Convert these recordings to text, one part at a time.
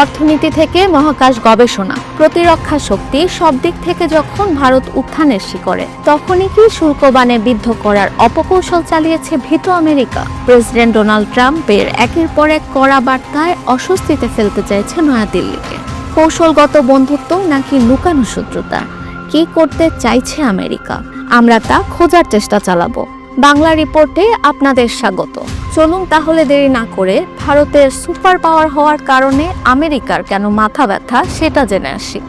অর্থনীতি থেকে মহাকাশ গবেষণা, প্রতিরক্ষা শক্তি সব দিক থেকে যখন ভারত উত্থানের শিকরে তখনই কি শুল্কবানে বিদ্ধ করার অপকৌশল চালিয়েছে ভীত আমেরিকা? প্রেসিডেন্ট ডোনাল্ড ট্রাম্পের একের পর এক কড়া বার্তায় অস্বস্তিতে ফেলতে চাইছে নয়াদিল্লিকে। কৌশলগত বন্ধুত্ব নাকি লুকানো শত্রুতা? কি করতে চাইছে আমেরিকা? আমরা তা খোঁজার চেষ্টা চালাবো। বাংলা রিপোর্টে আপনাদের স্বাগত। চলুন তাহলে দেরি না করে ভারতের সুপার পাওয়ার হওয়ার কারণে আমেরিকার কেন মাথা ব্যথা সেটা জেনে আসি।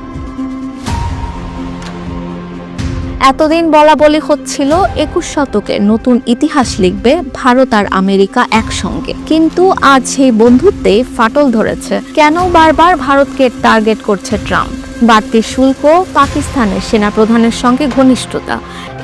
এতদিন বলা বলি হচ্ছিল একুশ শতকে নতুন ইতিহাস লিখবে ভারত আর আমেরিকা একসঙ্গে। কিন্তু আজ সেই বন্ধুত্বে ফাটল ধরেছে। কেন বারবার ভারতকে টার্গেট করছে ট্রাম্প? বাড়তি শুল্ক, পাকিস্তানের সেনাপ্রধানের সঙ্গে ঘনিষ্ঠতা,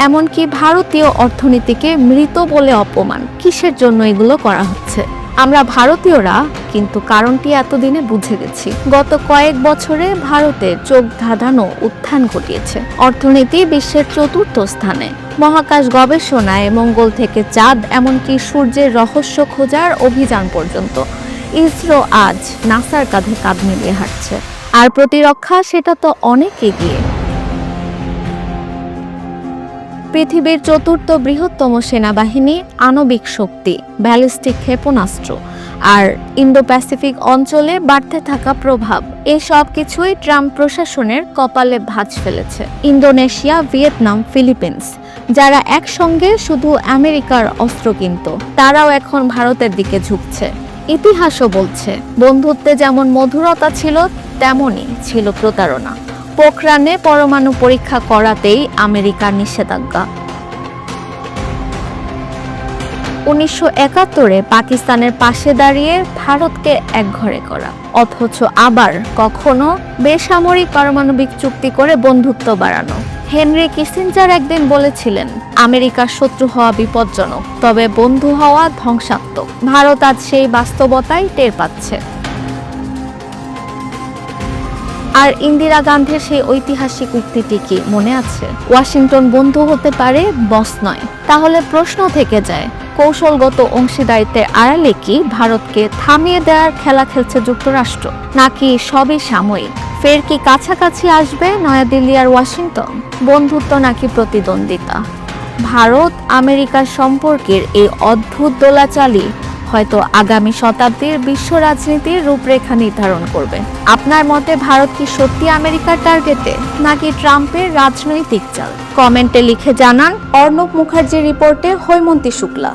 এমনকি ভারতীয় অর্থনীতিকে মৃত বলে অপমান। কিসের জন্য এগুলো করা হচ্ছে? আমরা ভারতীয়রা, কিন্তু কারণটি এতদিনে বুঝে গেছি। গত কয়েক বছরে ভারতে চোখ ধাঁধানো উত্থান ঘটিয়েছে। অর্থনীতি বিশ্বের চতুর্থ স্থানে। মহাকাশ গবেষণায় মঙ্গল থেকে চাঁদ, এমনকি সূর্যের রহস্য খোঁজার অভিযান পর্যন্ত। ইসরো আজ নাসার কাঁধে কাঁধ মিলিয়ে হাঁটছে। আর প্রতিরক্ষা সেটা তো অনেক এগিয়ে। পৃথিবীর চতুর্থ বৃহত্তম সেনাবাহিনী আণবিক শক্তি, ব্যালিস্টিক ক্ষেপণাস্ত্র আর ইন্দো প্যাসিফিক অঞ্চলে বাড়তে থাকা প্রভাব এই সব কিছুই ট্রাম্প প্রশাসনের কপালে ভাঁজ ফেলেছে। ইন্দোনেশিয়া, ভিয়েতনাম, ফিলিপিন্স, যারা একসঙ্গে শুধু আমেরিকার অস্ত্র কিনত, তারাও এখন ভারতের দিকে ঝুঁকছে। ইতিহাসও বলছে, বন্ধুত্বে যেমন মধুরতা ছিল তেমনই ছিল প্রতারণা। পোখরানে পরমাণু পরীক্ষা করাতেই আমেরিকার নিষেধাজ্ঞা। উনিশশো একাত্তরে পাকিস্তানের পাশে দাঁড়িয়ে ভারতকে একঘরে করা, অথচ আবার কখনো বেসামরিক পারমাণবিক চুক্তি করে বন্ধুত্ব বাড়ানো। হেনরি কিসিঞ্জার একদিন বলেছিলেন, আমেরিকার শত্রু হওয়া বিপজ্জনক, তবে বন্ধু হওয়া ধ্বংসাত্মক। ভারত আজ সেই বাস্তবতাই টের পাচ্ছে। আর ইন্দিরা গান্ধীর সেই ঐতিহাসিক উক্তিটি কি মনে আছে? ওয়াশিংটন বন্ধু হতে পারে, বস নয়। তাহলে প্রশ্ন থেকে যায়, কৌশলগত অংশীদারিত্বের আড়ালে কি ভারতকে থামিয়ে দেওয়ার খেলা খেলছে যুক্তরাষ্ট্র? নাকি সবই সাময়িক? ফের কি কাছাকাছি আসবে নয়াদিল্লি আর ওয়াশিংটন? বন্ধুত্ব নাকি প্রতিদ্বন্দ্বিতা? ভারত আমেরিকার সম্পর্কের এই অদ্ভুত দোলাচালি হয়তো আগামী শতাব্দীর বিশ্ব রাজনীতির রূপরেখা নির্ধারণ করবে। আপনার মতে ভারত কি সত্যি আমেরিকার টার্গেটে, নাকি ট্রাম্পের রাজনৈতিক চাল? কমেন্টে লিখে জানান অর্ণব মুখার্জির রিপোর্টে হৈমন্তী শুক্লা।